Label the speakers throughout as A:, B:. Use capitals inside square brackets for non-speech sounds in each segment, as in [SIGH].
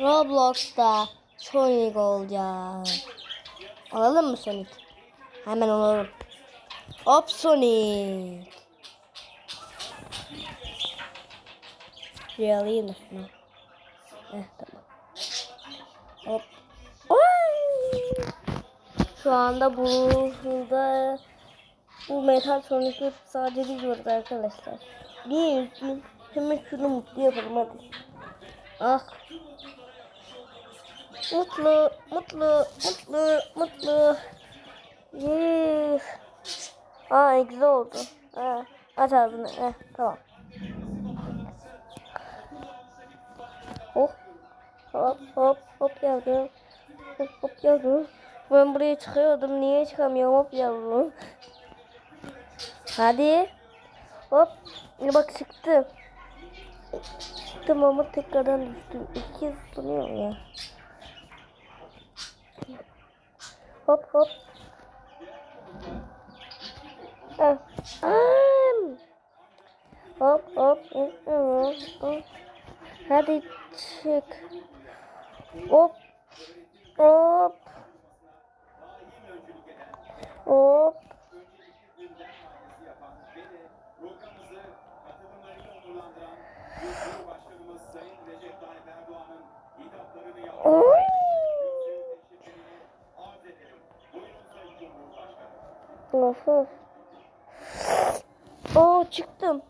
A: Roblox'ta Sonic olacak. Alalım mı Sonic? Hemen alalım. Hop Sonic. Şuraya alayım. Eh tamam. Hop. Oy! Şu anda bu burada bu metal Sonic'te sadece biz varız arkadaşlar. Bir gün hemen şunu mutlu yapalım hadi. Ah. Mutlu, mutlu, mutlu, mutlu. Yes. Aa egze oldu. Ha, aç ağzını. Eh, tamam. Oh. Hop hop hop yavrum. Hop hop yavrum. Ben buraya çıkıyordum. Niye çıkamıyorum hop yavrum. Hadi. Hop. Bak çıktım. Çıktım ama tekrardan düştüm. İki zıplanıyorum ya. Hop hop. Ah. Am. Hop hop. Hadi çık. Hop. Hop. Hop. Oy. Of. Oo çıktım.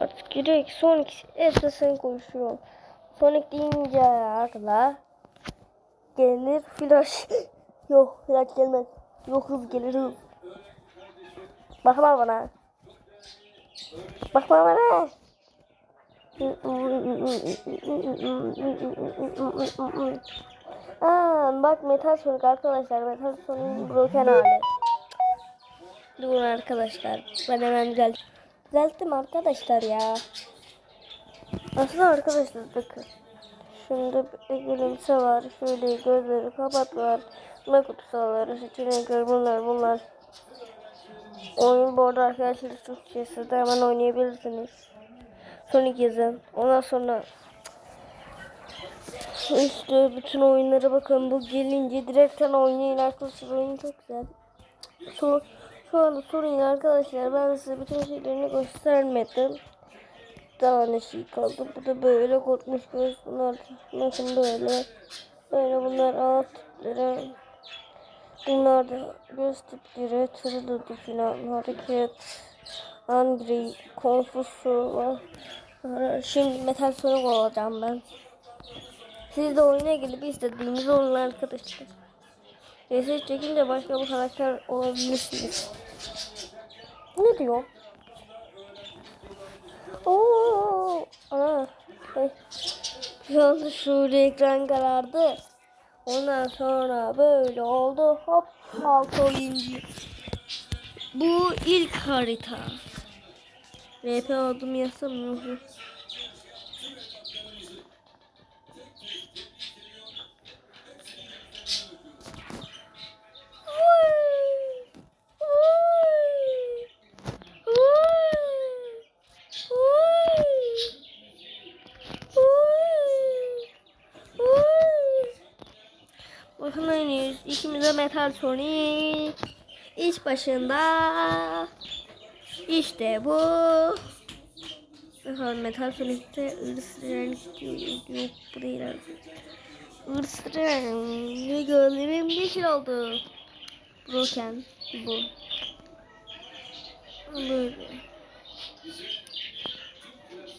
A: Artık direkt Sonic esasını konuşuyor. Sonic deyince akla gelir flash. [LAUGHS] Yok flash gelmez. Yok hız gelir hız. Bakma bana. Bakma bana. Aa, bak Metal Sonic arkadaşlar. Metal Sonic'in broken hali. Durun arkadaşlar. Ben hemen düzelt düzelttim arkadaşlar ya. Aslında arkadaşlar bakın. Şunda bir gülümse var. Şöyle gözleri kapat var. Ne kutusalları, seçenekler bunlar bunlar. Oyun bu arada arkadaşlar Türkçesi de hemen oynayabilirsiniz. Sonic yazın. Ondan sonra işte bütün oyunlara bakın. Bu gelince direkten oynayın arkadaşlar. Oyun çok güzel. Şu, şu anda sorun arkadaşlar. Ben size bütün şeylerini göstermedim. Daha ne şey kaldı. Bu da böyle korkmuş göz. Bunlar bakın böyle. Böyle bunlar alt tipleri. Bunlar da göz tipleri. Tırılıdı falan. Hareket. Angry. Konfusu var. Şimdi Metal Sonic olacağım ben. Siz de oyuna gelip istediğiniz olun arkadaşlar. Reset çekince başka bir karakter olabilirsiniz. Ne diyor? Oo, ana. Şu anda şurada ekran karardı. Ondan sonra böyle oldu. Hop altı oyuncu. Bu ilk harita. RP adım yazsam ne? Bakın oynuyoruz. İkimiz de Metal Sonic. İş başında. İşte bu. Bakalım Metal Sonic'te ırsıran. Yok bu değil arkadaşlar. Isıran ve gözlerim yeşil oldu. Broken bu. Böyle.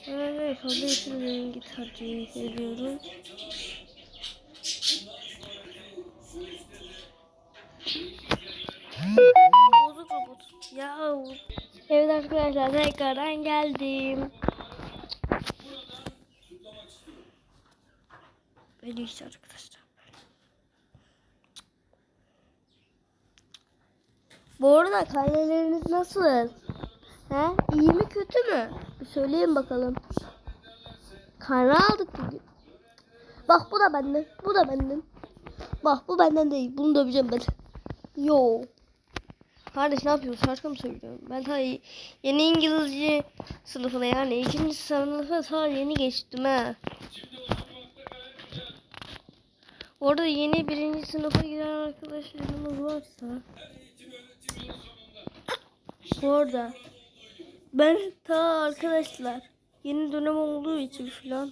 A: Evet, hadi yeşil rengi tercih Ya. Evet arkadaşlar tekrardan geldim. Böyle işte arkadaşlar. Bu arada karneleriniz nasıl? He? İyi mi kötü mü? Bir söyleyin bakalım. Karne aldık bugün. Bak bu da benden. Bu da benden. Bak bu benden değil. Bunu döveceğim ben. Yo. Kardeş ne yapıyorsun? Şarkı mı söylüyorum? Ben ta yeni İngilizce sınıfına yani ikinci sınıfa ta yeni geçtim ha. Orada yeni birinci sınıfa giren arkadaşlarımız varsa Orada ben ta arkadaşlar yeni dönem olduğu için filan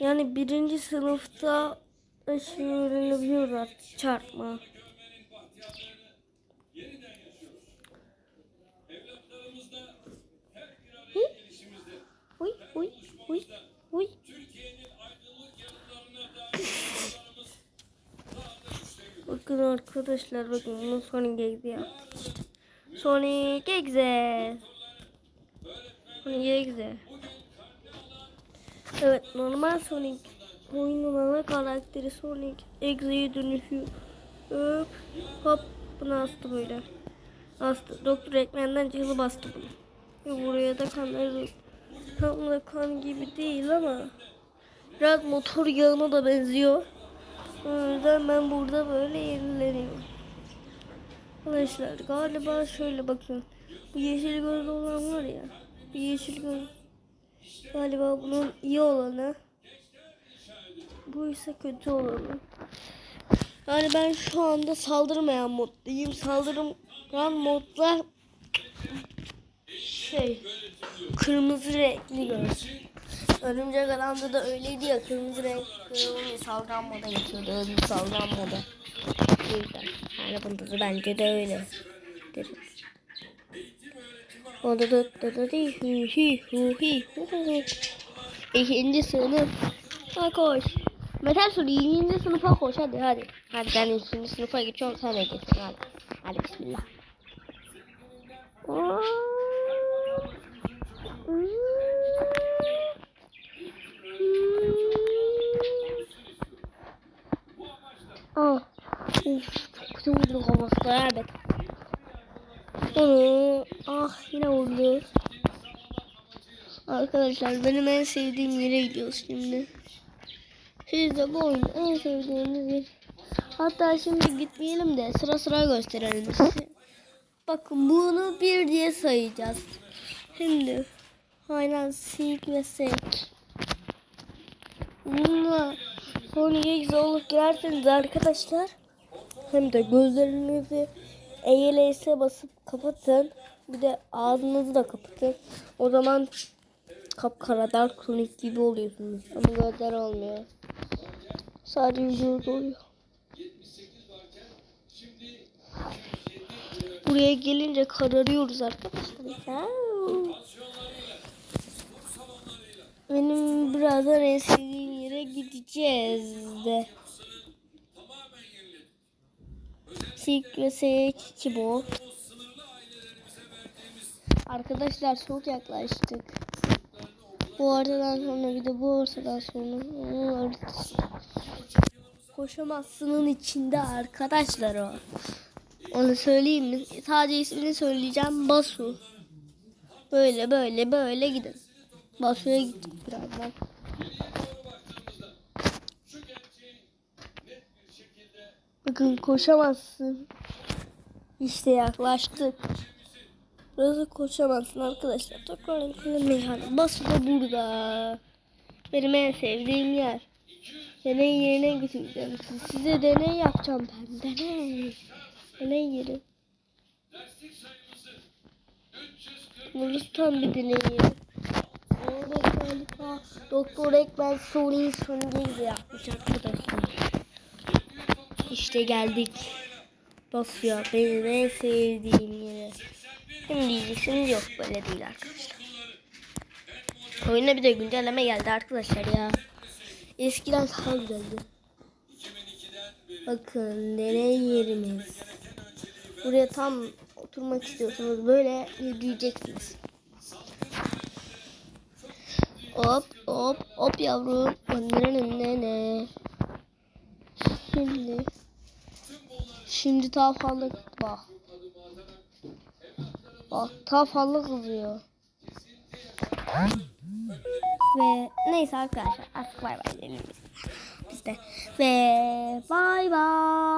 A: yani birinci sınıfta öğrenebiliyoruz artık çarpma. Uy uy uy. Bakın arkadaşlar bakın bunu Sonic Exe yaptık. Sonic Exe. Sonic Exe. Evet normal Sonic oyunun ana karakteri Sonic Exe'ye dönüşüyor. Hop hop bunu astı böyle. Astı. Doktor ekmenden cihazı bastı bunu. Ve buraya da kanları tam da kan gibi değil ama biraz motor yağına da benziyor. O yüzden ben burada böyle yenileniyorum. Arkadaşlar galiba şöyle bakın. Bu yeşil gözlü olan var ya. Bu yeşil göz galiba bunun iyi olanı. Bu ise kötü olanı. Yani ben şu anda saldırmayan moddayım. Saldırmayan modlar şey kırmızı renkli göz. Örümcek Adam'da da öyleydi ya kırmızı renk kırmızı saldıran moda geçiyordu. Öbür saldıran moda. O yüzden. Yani bunda da bence de öyle. O da da da da di hu hi hu hi hu hu hu. İkinci sınıf. Ha koş. Metal Suri ikinci sınıfa koş hadi hadi. Hadi ben ikinci sınıfa geçiyorum sen de geçsin hadi. Hadi bismillah. Aa. Ah. Uf, çok kötü vurdum kafasına evet. Onu ah yine vurdu. Arkadaşlar benim en sevdiğim yere gidiyoruz şimdi. Siz de bu oyunu en sevdiğiniz yer. Hatta şimdi gitmeyelim de sıra sıra gösterelim size. Bakın bunu bir diye sayacağız. Şimdi aynen sik ve sek. Bununla Sony'ye zorluk girerseniz arkadaşlar hem de gözlerinizi EYLS'e basıp kapatın. Bir de ağzınızı da kapatın. O zaman kapkara dark Sonic gibi oluyorsunuz. Ama gözler olmuyor. Sadece vücut oluyor. Buraya gelince kararıyoruz arkadaşlar. Benim birazdan en sevdiğim yere gideceğiz de. Sik ve seçici bu. Arkadaşlar çok yaklaştık. Bu ortadan sonra bir de bu ortadan sonra. Koşamazsının içinde arkadaşlar o. Onu söyleyeyim mi? Sadece ismini söyleyeceğim. Basu. Böyle böyle böyle gidin. Basu'ya gittik birazdan. Bakın koşamazsın. İşte yaklaştık. Burası koşamazsın arkadaşlar. Toprağın yani. Basu da burada. Benim en sevdiğim yer. Deney yerine götüreceğim. Size deney yapacağım ben. Deney. Deney yeri. Burası tam bir deney yeri. Doktor Ekmen Sony Sony yapmış arkadaşlar. İşte geldik. Basıyor benim en sevdiğim yere. Şimdi diyeceksiniz yok böyle değil arkadaşlar. Oyuna bir de güncelleme geldi arkadaşlar ya. Eskiden daha güzeldi. Bakın deney yerimiz. Buraya tam oturmak istiyorsanız böyle yürüyeceksiniz. Hop hop hop yavrum. Ne ne Şimdi Şimdi fazla bak. Bak fazla kızıyor. Ve neyse arkadaşlar artık bay bay diyelim. Biz de. Ve bay bay.